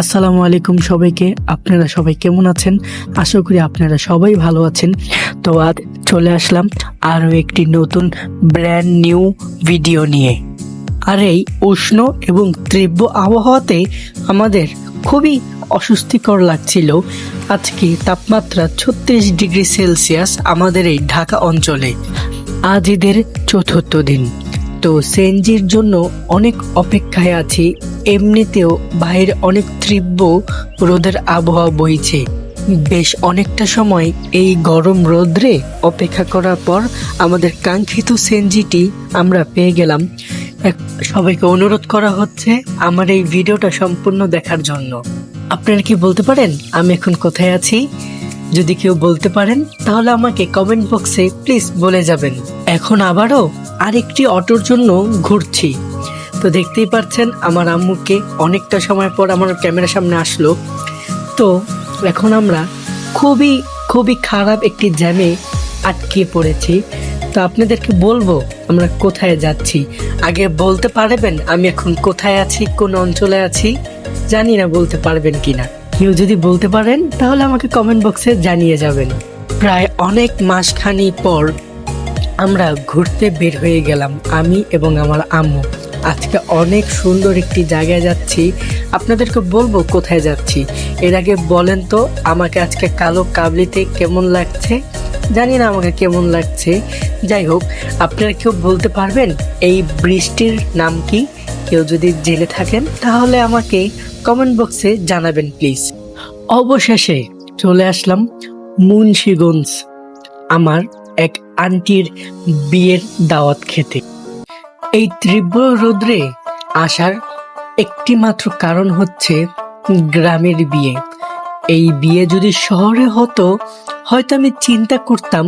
আসসালামু আলাইকুম সবাইকে। আপনারা সবাই কেমন আছেন? আশা করি আপনারা সবাই ভালো আছেন। তো আজ চলে আসলাম আরও একটি নতুন ব্র্যান্ড নিউ ভিডিও নিয়ে। আর এই উষ্ণ এবং তীব্র আবহাওয়াতে আমাদের খুবই অস্বস্তিকর লাগছিল। আজকে তাপমাত্রা ছত্রিশ ডিগ্রি সেলসিয়াস আমাদের এই ঢাকা অঞ্চলে। আজ ঈদের চতুর্থ দিন। তো সেনজির জন্য অনেক অপেক্ষায় আছি। এমনিতেও বাইরে অনেক তীব্র রোদের আবহাওয়া বইছে। বেশ অনেকটা সময় এই গরম রোদ্রে অপেক্ষা করার পর আমাদের কাঙ্ক্ষিত সেনজিটি আমরা পেয়ে গেলাম। সবাইকে অনুরোধ করা হচ্ছে আমার এই ভিডিওটা সম্পূর্ণ দেখার জন্য। আপনারা কি বলতে পারেন? আমি এখন কোথায় আছি? যদি কেউ বলতে পারেন, তাহলে আমাকে কমেন্ট বক্সে প্লিজ বলে যাবেন। এখন আবারও আরেকটি অটোর জন্য ঘুরছি। তো দেখতেই পাচ্ছেন, আমার আম্মুকে অনেকটা সময় পর আমার ক্যামেরার সামনে আসলো। তো এখন আমরা খুবই খুবই খারাপ একটি জ্যামে আটকে পড়েছি। তো আপনাদেরকে বলব, আমরা কোথায় যাচ্ছি? আগে বলতে পারবেন, আমি এখন কোথায় আছি, কোন অঞ্চলে আছি? জানি না বলতে পারবেন কিনা। কেউ যদি বলতে পারেন, তাহলে আমাকে কমেন্ট বক্সে জানিয়ে যাবেন। প্রায় অনেক মাসখানি পর আমরা ঘুরতে বের হয়ে গেলাম, আমি এবং আমার আম্মু। আজকে অনেক সুন্দর একটি জায়গায় যাচ্ছি। আপনাদেরকে বলব কোথায় যাচ্ছি। এর আগে বলেন তো, আমাকে আজকে কালো কাবলিতে কেমন লাগছে? জানি না আমাকে কেমন লাগছে। যাই হোক, আপনারা কেউ বলতে পারবেন, এই বৃষ্টির নাম কি? কেউ যদি জেনে থাকেন, তাহলে আমাকে কমেন্ট বক্সে জানাবেন প্লিজ অবশেষে চলে আসলাম মুন্সিগঞ্জ, আমার এক আন্টির বিয়ের দাওয়াত খেতে। এই তীব্র রোদ্রে আসার একটি মাত্র কারণ হচ্ছে গ্রামের বিয়ে। এই বিয়ে যদি শহরে হতো, হয়তো আমি চিন্তা করতাম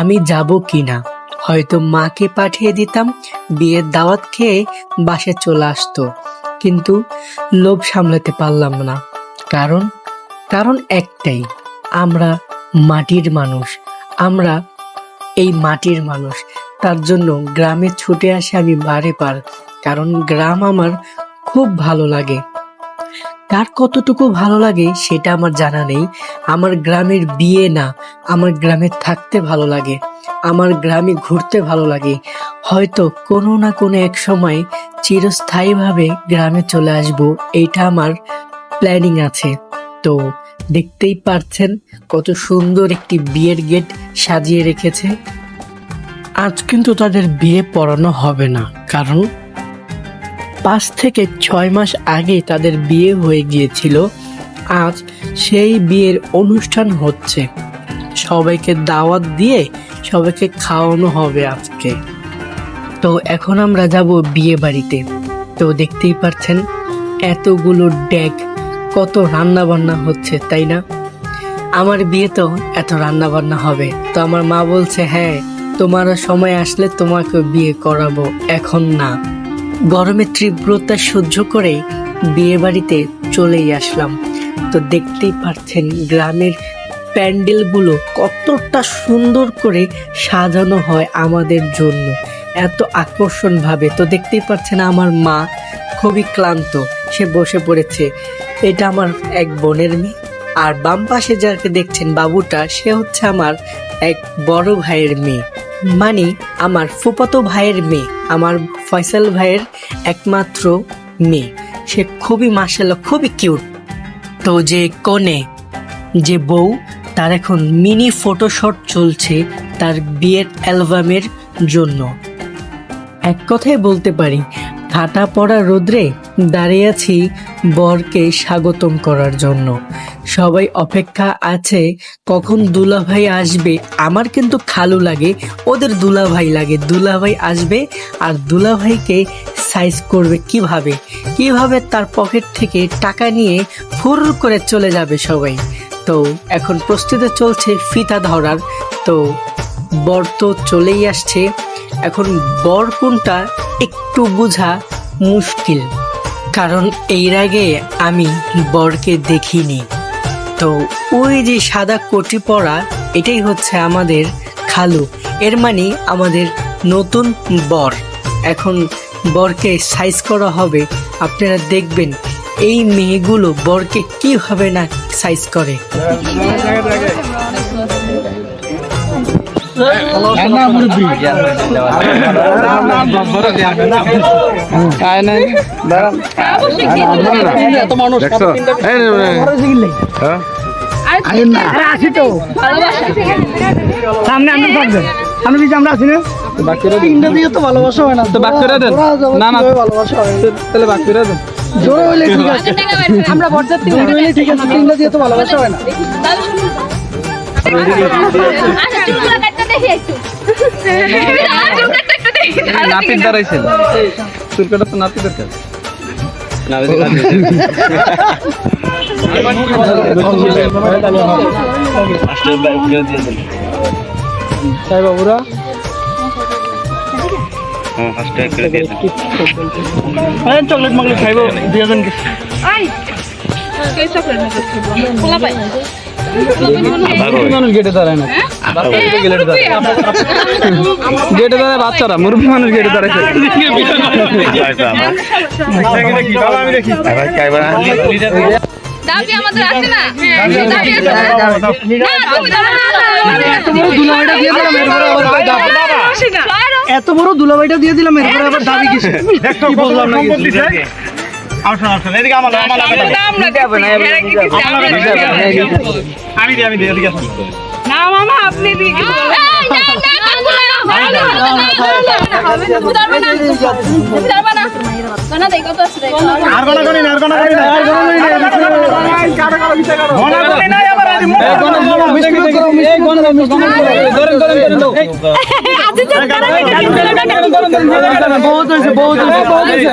আমি যাব কিনা। হয়তো মাকে পাঠিয়ে দিতাম, বিয়ের দাওয়াত খেয়ে বাসে চলে আসতো। কিন্তু লোভ সামলাতে পারলাম না। কারণ কারণ একটাই, আমরা মাটির মানুষ। আমরা এই মাটির মানুষ। তার জন্য গ্রামে ছুটে আসে আমি বারে পার কারণ গ্রাম আমার খুব ভালো লাগে। তার কতটুকু ভালো লাগে সেটা আমার জানা নেই। আমার গ্রামের বিয়ে না, আমার গ্রামে থাকতে ভালো লাগে। আমার গ্রামে ঘুরতে ভালো লাগে। হয়তো কোনো না কোনো এক সময় চিরস্থায়ীভাবে গ্রামে চলে আসব এইটা আমার প্ল্যানিং আছে। তো দেখতেই পারছেন কত সুন্দর একটি বিয়ের গেট সাজিয়ে রেখেছে। আজ কিন্তু তাদের বিয়ে পড়ানো হবে না, কারণ পাঁচ থেকে ছয় মাস আগে তাদের বিয়ে হয়ে গিয়েছিল। আজ সেই বিয়ের অনুষ্ঠান হচ্ছে। সবাইকে দাওয়াত দিয়ে সবাইকে খাওয়ানো হবে আজকে। তো এখন আমরা যাব বিয়ে বাড়িতে। তো দেখতেই পাচ্ছেন, এতগুলো ডেক, কত রান্না বান্না হচ্ছে, তাই না? আমার বিয়ে তো এত রান্না বান্না হবে। তো আমার মা বলছে হ্যাঁ তোমার সময় আসলে তোমাকে বিয়ে করাবো। এখন না। গরমের তীব্রতা সহ্য করে বিয়ে বাড়িতে চলেই আসলাম। তো দেখতেই পাচ্ছেন, গ্রামের প্যান্ডেলগুলো কতটা সুন্দর করে সাজানো হয় আমাদের জন্য। এত আকর্ষণ ভাবে তো দেখতেই পাচ্ছেন আমার মা খুবই ক্লান্ত। সে বসে পড়েছে। এটা আমার এক বোনের মেয়ে। আর বাম পাশে যাকে দেখছেন বাবুটা, সে হচ্ছে আমার এক বড় ভাইয়ের মেয়ে। মানে আমার ফুপাতো ভাইয়ের মেয়ে। আমার ফয়সাল ভাইয়ের একমাত্র মেয়ে। সে খুবই মাসাল্লাহ খুবই কিউট। তো যে কনে, যে বউ তার এখন মিনি ফটোশট চলছে তার বিয়ের অ্যালবামের জন্য। এক কথায় বলতে পারি, ফাটা পড়া রোদ্রে দাঁড়িয়ে আছি বরকে স্বাগতম করার জন্য। সবাই অপেক্ষা আছে, কখন দুলাভাই আসবে? আমার কিন্তু খালু লাগে, ওদের দুলাভাই লাগে। দুলাভাই আসবে আর দুলাভাইকে সাইজ করবে কীভাবে? কীভাবে তার পকেট থেকে টাকা নিয়ে ফুর করে চলে যাবে সবাই? তো এখন প্রস্তুতি চলছে ফিতা ধরার। তো বর তো চলেই আসছে। এখন বর কোনটা একটু বোঝা মুশকিল। কারণ এর আগে আমি বরকে দেখিনি। তো ওই যে সাদা কোটি পরা, এটাই হচ্ছে আমাদের খালু। এর মানে আমাদের নতুন বর। এখন বরকে সাইজ করা হবে। আপনারা দেখবেন এই মেয়েগুলো বরকে কীভাবে না সাইজ করে। হ্যাঁ? সামনে আপনি থাকবেন আপনি দিচ্ছি আমরা আছি না তিনটা দিয়ে তো ভালোবাসা হয় না তো বাক করে দেন না না ভালোবাসা হয় তাহলে বাক করে দেন জোরে হইলে ঠিক আছে। আমরা বরযাত্রী জোরে হইলে ঠিক আছে তিনটা দিয়ে তো ভালোবাসা হয় না। আচ্ছা একটু দেখি নাপিত দাঁড়াইছেন চুল তো নাপিতের কাজ তাই বাবুরা? চকলেট মকলেট খাইবো দুই হাজার আই! কে চকলেট না করতে খোলা পাই। মানুষ গেটে দাঁড়ায় না। বাচ্চারা মুরব্বী মানুষ গেটে দাঁড়াইছে না? দাবি আমাদের আছে না? দাবি আছে না? না? তুমি দাও দুলাভাইটা দিয়ে দিলাম এরপরে আবার দাবি। এত বড় দুলাভাইটা দিয়ে দিলাম এরপরে আবার দাবি কিসে কি বললাম না কিছু। না মামা আপনি দিয়ে আর কোনো করি না, আর কোনো না, আর কোনো করি না, আর কোনো করি না। না, এবার আদি মুখ করো, মিষ্টি মুখ করো, মিষ্টি মুখ করো, মিষ্টি মুখ করো। ধরেন ধরেন ধরেন দাও। বহুত হয়েছে, বহুত হয়েছে, বহুত হয়েছে।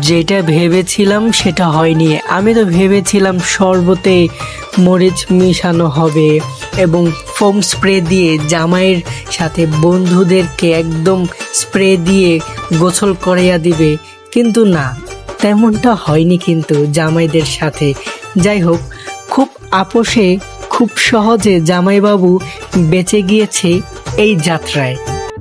যেটা ভেবেছিলাম সেটা হয়নি। আমি তো ভেবেছিলাম শরবতে মরিচ মিশানো হবে এবং ফোম স্প্রে দিয়ে জামাইয়ের সাথে বন্ধুদেরকে একদম স্প্রে দিয়ে গোসল করাইয়া দিবে। কিন্তু না, তেমনটা হয়নি কিন্তু জামাইদের সাথে। যাই হোক, খুব আপোষে, খুব সহজে জামাইবাবু বেঁচে গিয়েছে এই যাত্রায়।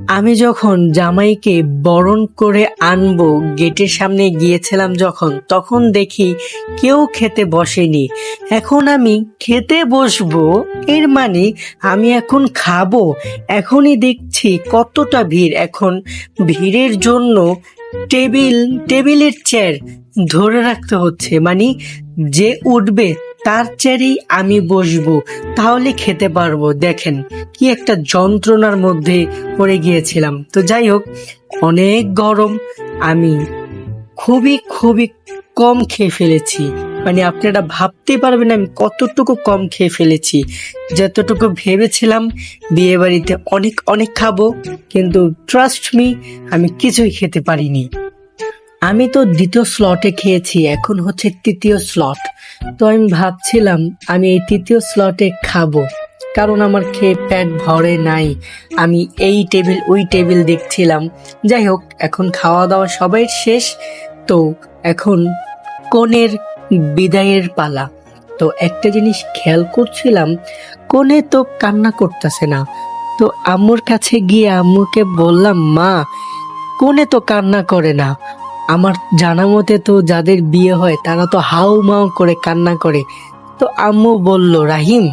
আমি যখন জামাইকে বরণ করে আনব, গেটের সামনে গিয়েছিলাম যখন, তখন দেখি কেউ খেতে বসেনি। এখন আমি খেতে বসবো, এর মানে আমি এখন খাব। এখনই দেখছি কতটা ভিড়। এখন ভিড়ের জন্য টেবিল, টেবিলের চেয়ার ধরে রাখতে হচ্ছে মানে যে উঠবে তার চেয়ারেই আমি বসবো, তাহলে খেতে পারব। দেখেন, কি একটা যন্ত্রণার মধ্যে পড়ে গিয়েছিলাম। তো যাই হোক, অনেক গরম, আমি খুবই খুবই কম খেয়ে ফেলেছি। মানে আপনারা ভাবতে পারবেন আমি কতটুকু কম খেয়ে ফেলেছি। যতটুকু ভেবেছিলাম বিয়ে বাড়িতে অনেক অনেক খাব, কিন্তু ট্রাস্ট মি আমি কিছুই খেতে পারিনি। আমি তো দ্বিতীয় স্লটে খেয়েছি, এখন হচ্ছে তৃতীয় স্লট তো আমি ভাবছিলাম আমি এই তৃতীয় স্লটে খাব, কারণ আমার খেয়ে প্যাট ভরে নাই। আমি এই টেবিল ওই টেবিল দেখছিলাম। যাই হোক, এখন খাওয়া দাওয়া সবাই শেষ, তো এখন কনের বিদায়ের পালা। তো একটা জিনিস খেয়াল করছিলাম কনে তো কান্না করতেছে না। তো আম্মুর কাছে গিয়ে আম্মুকে বললাম, মা কোনে তো কান্না করে না। আমার জানা মতে তো যাদের বিয়ে হয়, তারা তো হাউ মাউ করে কান্না করে। তো আম্মু বলল, রাহিম,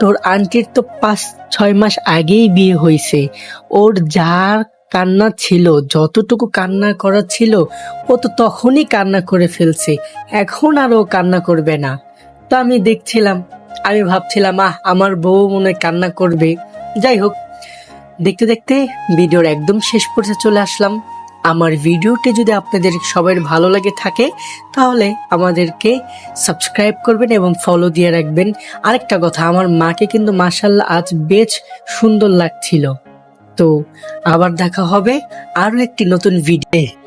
তোর আন্টির তো পাঁচ ছয় মাস আগেই বিয়ে হয়েছে ওর যার কান্না ছিল, যতটুকু কান্না করা ছিল, ও তো তখনই কান্না করে ফেলছে। এখন আর ও কান্না করবে না। তো আমি দেখছিলাম, আমি ভাবছিলাম, আহ, আমার বউ মনে কান্না করবে। যাই হোক, দেখতে দেখতে ভিডিওর একদম শেষ পর্যায়ে চলে আসলাম। আমার ভিডিওটি যদি আপনাদের সবার ভালো লাগে থাকে, তাহলে আমাদেরকে সাবস্ক্রাইব করবেন এবং ফলো দিয়ে রাখবেন। আরেকটা কথা, আমার মাকে কিন্তু মাসাল্লাহ আজ বেশ সুন্দর লাগছিল। তো আবার দেখা হবে আরও একটি নতুন ভিডিও